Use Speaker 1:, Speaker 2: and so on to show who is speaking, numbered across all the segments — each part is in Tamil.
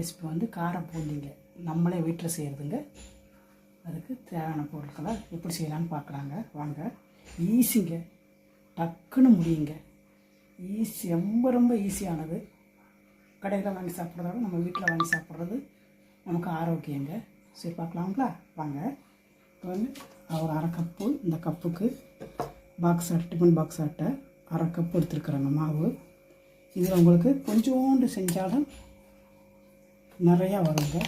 Speaker 1: ரெசிபி வந்து காரம் பூந்திங்க நம்மளே வீட்டில் செய்கிறதுங்க அதுக்கு தேவையான பொருட்களை எப்படி செய்யலாம்னு பார்க்குறாங்க வாங்க. ஈஸிங்க டக்குன்னு முடியுங்க. ஈஸி ரொம்ப ரொம்ப ஈஸியானது கடையில் வாங்கி சாப்பிட்றதோட நம்ம வீட்டில் வாங்கி சாப்பிட்றது நமக்கு ஆரோக்கியங்க. சரி பார்க்கலாங்களா வாங்க. இப்போ வந்து ஒரு அரை கப்பு இந்த கப்புக்கு பாக்ஸ் அட்டை டிஃபன் பாக்ஸ் அட்டை அரை கப் எடுத்துருக்குறேங்க மாவு. இதில் உங்களுக்கு கொஞ்சோண்டு செஞ்சாலும் நிறையா வருங்க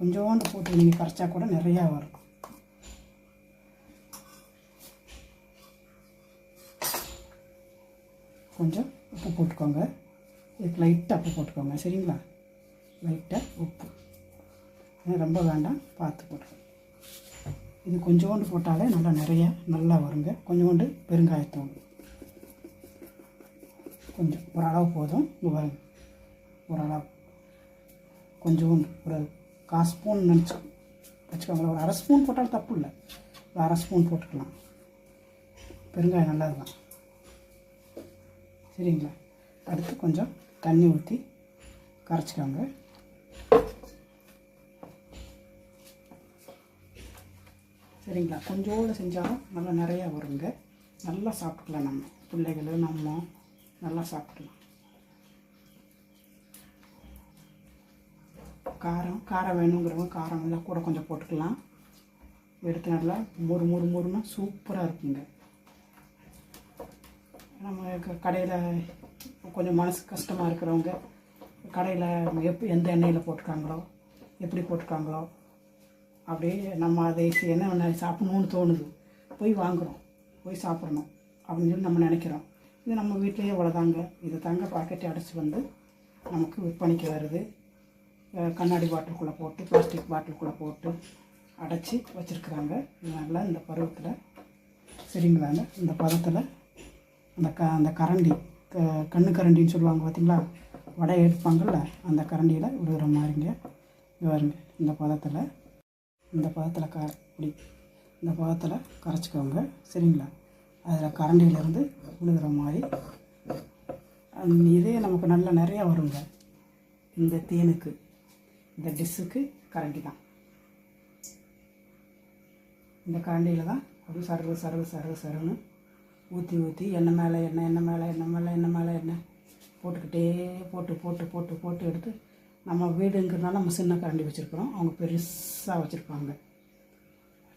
Speaker 1: கொஞ்சோண்டு போட்டு நீங்கள் கரைச்சா கூட நிறையா வரும். கொஞ்சம் உப்பு போட்டுக்கோங்க. இதுக்கு லைட்டாக உப்பு போட்டுக்கோங்க. சரிங்களா? லைட்டாக உப்பு. ரொம்ப வேண்டாம். பார்த்து போட்டுக்கோங்க. இது கொஞ்சோண்டு போட்டாலே நல்லா நிறையா நல்லா வருங்க. கொஞ்சோண்டு பெருங்காயத்தூள். கொஞ்சம் ஓரளவு போதும். இங்கே வருங்க ஓரளவு கொஞ்சோண்டு ஒரு கால் ஸ்பூன் நினச்சி வச்சுக்கோங்களேன். ஒரு அரை ஸ்பூன் போட்டாலும் தப்பு இல்லை ஒரு அரை ஸ்பூன் போட்டுக்கலாம். பெருங்காயம் நல்லா தான் சரிங்களா? அடுத்து கொஞ்சம் தண்ணி ஊற்றி கரைச்சிக்கோங்க. சரிங்களா? கொஞ்சோடு செஞ்சாலும் நல்லா நிறையா வருங்க. நல்லா சாப்பிட்டுக்கலாம் நம்ம. பிள்ளைகள் நம்ம நல்லா சாப்பிடலாம் காரம் காரம் வேணுங்கிறவங்க காரம் நல்லா கூட கொஞ்சம் போட்டுக்கலாம். எடுத்து நல்லா மொறு மொறு மொறுனா சூப்பராக இருக்குங்க. நம்ம கடையில் கொஞ்சம் மனசு கஷ்டமாக இருக்கிறவங்க கடையில் எப்போ எந்த எண்ணெயில் போட்டிருக்காங்களோ எப்படி போட்டிருக்காங்களோ அப்படியே நம்ம அதை என்ன ஒன்று சாப்பிட்ணுன்னு தோணுது போய் வாங்குகிறோம் போய் சாப்பிட்ணும் அப்படின்னு சொல்லி நம்ம நினைக்கிறோம். இது நம்ம வீட்டிலேயே இவ்வளோதாங்க இது தாங்க பாக்கெட்டை அடைச்சி வந்து நமக்கு விற்பனைக்கு வருது. கண்ணாடி பாட்டிலுக்குள்ளே போட்டு பிளாஸ்டிக் பாட்டிலுக்குள்ளே போட்டு அடைச்சி வச்சுருக்குறாங்க. நல்லா இந்த பருவத்தில் சரிங்களாங்க இந்த பதத்தில் அந்த க அந்த கரண்டி க கண்ணு கரண்டின்னு சொல்லுவாங்க பார்த்தீங்களா வடை எடுப்பாங்கள்ல அந்த கரண்டியில் விடுகிற மாதிரிங்க. இது பாருங்க இந்த பதத்தில் இந்த பதத்தில் க இப்படி இந்த பதத்தில் கரைச்சிக்கோங்க சரிங்களா? அதில் கரண்டியிலேருந்து விழுகிற மாதிரி. அந்த இதே நமக்கு நல்லா நிறையா வருங்க இந்த தேனுக்கு. இந்த டிஷ்ஷுக்கு கரண்டி தான். இந்த கரண்டியில் தான் அப்படியே சருகு சருகு சருகு சரவுன்னு ஊற்றி ஊற்றி எண்ணெய் மேலே எண்ணெய் எண்ணெய் மேலே எண்ணெய் மேலே எண்ணெய் மேலே எண்ணெய் போட்டுக்கிட்டே போட்டு போட்டு போட்டு போட்டு எடுத்து நம்ம வீடுங்கிறதுனால நம்ம சின்ன கரண்டி வச்சுருக்குறோம். அவங்க பெருசாக வச்சுருப்பாங்க.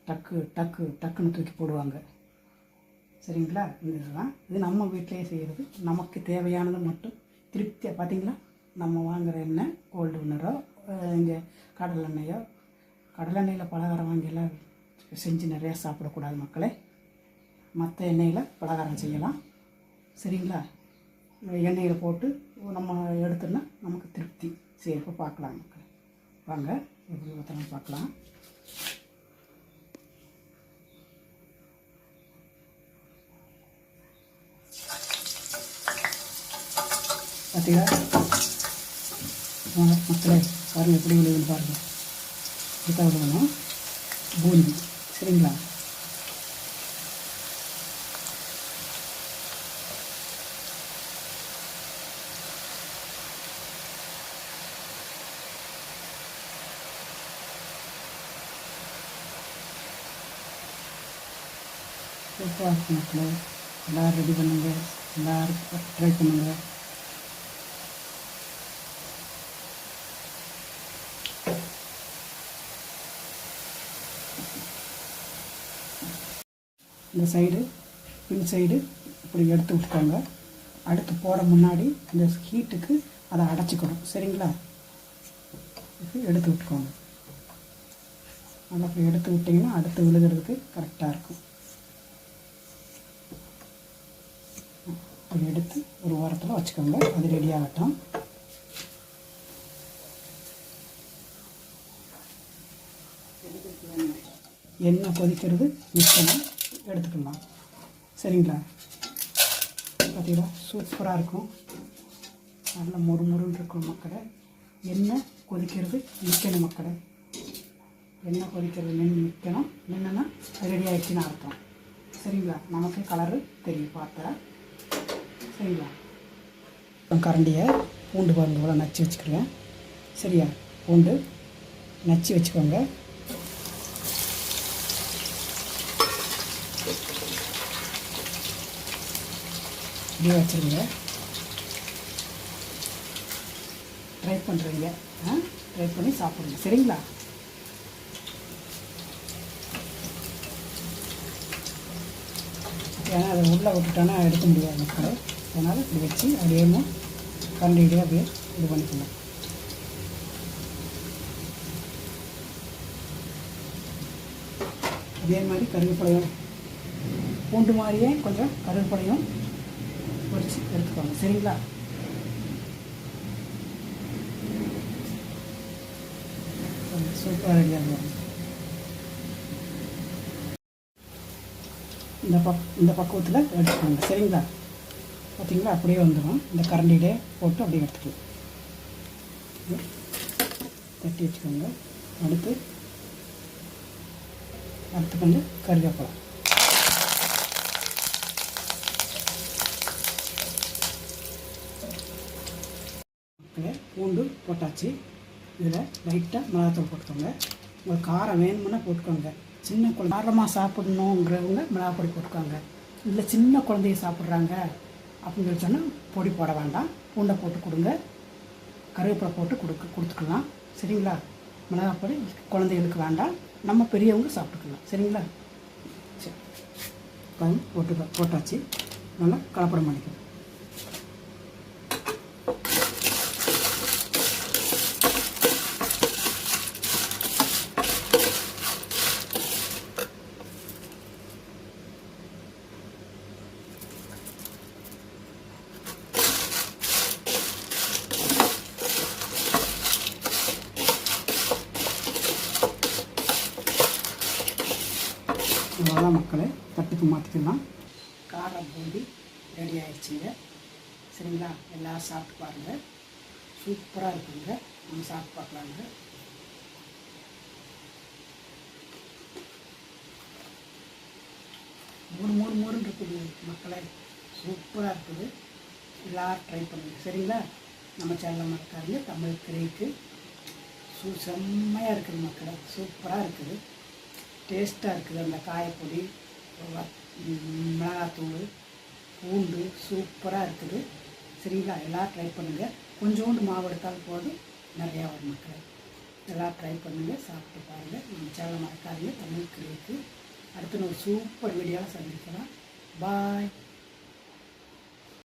Speaker 1: டக்கு டக்கு டக்குன்னு தூக்கி போடுவாங்க. சரிங்களா? இது இதுதான். இது நம்ம வீட்டிலேயே செய்கிறது நமக்கு தேவையானது மட்டும். திருப்தியாக பார்த்தீங்களா நம்ம வாங்குகிற எண்ணெய் கோல்டு வின்னரோ இங்கே கடல் எண்ணெயோ கடலெண்ணெயில் பலகாரம் வாங்கியெல்லாம் செஞ்சு நிறையா சாப்பிடக்கூடாது மக்களே. மற்ற எண்ணெயில் பலகாரம் செய்யலாம். சரிங்களா? எண்ணெயில் போட்டு நம்ம எடுத்தோன்னா நமக்கு திருப்தி. சேஃபாக பார்க்கலாம் மக்கள். வாங்க எப்படி ஊற்றலாம் பார்க்கலாம். பார்த்தீங்களா மக்களே. பாருங்கள் எப்படி விழுதுன்னு பாருங்கள் இதுக்காக விழுவணும் பூந்தி சரிங்களா? சூப்பராக இருக்கும் மக்களே. எல்லோரும் ரெடி பண்ணுங்கள் எல்லோரும் ட்ரை பண்ணுங்கள் இந்த சைடு பின் சைடு இப்படி எடுத்து விட்டுக்கோங்க. அடுத்து போட முன்னாடி இந்த ஹீட்டுக்கு அதை அடைச்சிக்கணும். சரிங்களா? எடுத்து விட்டுக்கோங்க. நல்லா இப்படி எடுத்து விட்டிங்கன்னா அடுத்து விழுகிறதுக்கு கரெக்டாக இருக்கும். அப்படி எடுத்து ஒரு ஓரத்தில் வச்சுக்கோங்க. அது ரெடி ஆகட்டும். எண்ணெய் கொதிக்கிறது மிச்சம். எடுத்துக்கலாம் சரிங்களா? பார்த்தீங்களா சூப்பராக இருக்கும். நல்ல மொறு மொறுன்னு இருக்கும் மக்களை எண்ணெய் கொதிக்கிறது நிற்கணும் மக்களை எண்ணெய் கொதிக்கிறது நின்று நிற்கணும் நின்றுனா ரெடி ஆகிடுச்சின்னு அர்த்தம். சரிங்களா? நமக்கு கலரு தெரியும் பார்த்தா. சரிங்களா? கரண்டியை பூண்டு பாருங்க இவ்வளோ நச்சு வச்சுக்கிறேன். சரியா? பூண்டு நச்சு வச்சுக்கோங்க. அப்படியே வச்சுருங்க. ட்ரை பண்ணுறீங்க ஆ? ட்ரை பண்ணி சாப்பிடுங்க. சரிங்களா? ஏன்னா அதை உள்ளே விட்டுட்டோன்னா எடுக்க முடியாது மக்கள். அதனால் இப்படி வச்சு அப்படியே கண்டிப்பாக அப்படியே இது பண்ணிக்கணும். அதே மாதிரி கருவேப்பிலையும். பூண்டு மாதிரியே கொஞ்சம் கருவேப்பிலையும் பொரிச்சு எடுத்துக்கோங்க. சரிங்களா? சூப்பராக ரெடியாக இந்த பக் இந்த பக்குவத்தில் எடுத்துக்கோங்க. சரிங்களா? பார்த்தீங்களா அப்படியே வந்துடும் இந்த கரண்டியிலே போட்டு அப்படியே எடுத்துக்கலாம். தட்டி வச்சுக்கோங்க. அடுத்து அடுத்து கொஞ்சம் கருவேப்பிலை பூண்டு போட்டாச்சு. இதில் லைட்டாக மிளகாத்தூள் போட்டுக்கோங்க. உங்களுக்கு காரம் வேணுமுன்னா போட்டுக்கோங்க. சின்ன குழந்தை காரமாக சாப்பிடணுங்கிறவங்க மிளகாப்பொடி போட்டுக்கோங்க. இல்லை சின்ன குழந்தைய சாப்பிட்றாங்க அப்படின்னு சொல்லி சொன்னால் பொடி போட வேண்டாம். பூண்டை போட்டு கொடுங்க. கருவேப்பிலை போட்டு கொடுக்க கொடுத்துக்கலாம். சரிங்களா? மிளகாப்பொடி குழந்தைகளுக்கு வேண்டாம். நம்ம பெரியவங்க சாப்பிட்டுக்கலாம். சரிங்களா? சரி. போட்டு போட்டாச்சு. நல்லா கலப்படம் பண்ணிக்கலாம் மக்களை தட்டுக்கு மாற்றிக்கலாம் காரம் பூந்தி ரெடி ஆயிடுச்சுங்க. சரிங்களா? எல்லோரும் சாப்பிட்டு பாருங்கள் சூப்பராக இருக்குங்க. நம்ம சாப்பிட்டு பார்க்கலாங்க. மூணு மூணு மூணுன்னு இருக்குது மக்களை. சூப்பராக இருக்குது. எல்லோரும் ட்ரை பண்ணுங்க. சரிங்களா? நம்ம சேனலில் மறக்காதீங்க. தமிழ் கிரேக்கு சூ செம்மையாக இருக்குது மக்களை. சூப்பராக இருக்குது. டேஸ்ட்டாக இருக்குது அந்த காயப்பொடி. மிளகாத்தூள் பூண்டு சூப்பராக இருக்குது. சரிங்களா? எல்லாம் ட்ரை பண்ணுங்கள் கொஞ்சோண்டு மாவு எடுத்தாலும் போதும். நிறையா வரும் மக்கள். எல்லாம் ட்ரை பண்ணுங்கள் சாப்பிட்டு பாருங்கள் நம்ம சேனல் மறக்காதீங்க. தமிழ் கிரேக்கு. அடுத்து ஒரு சூப்பர் வீடியோவில் சந்திக்கலாம். பாய்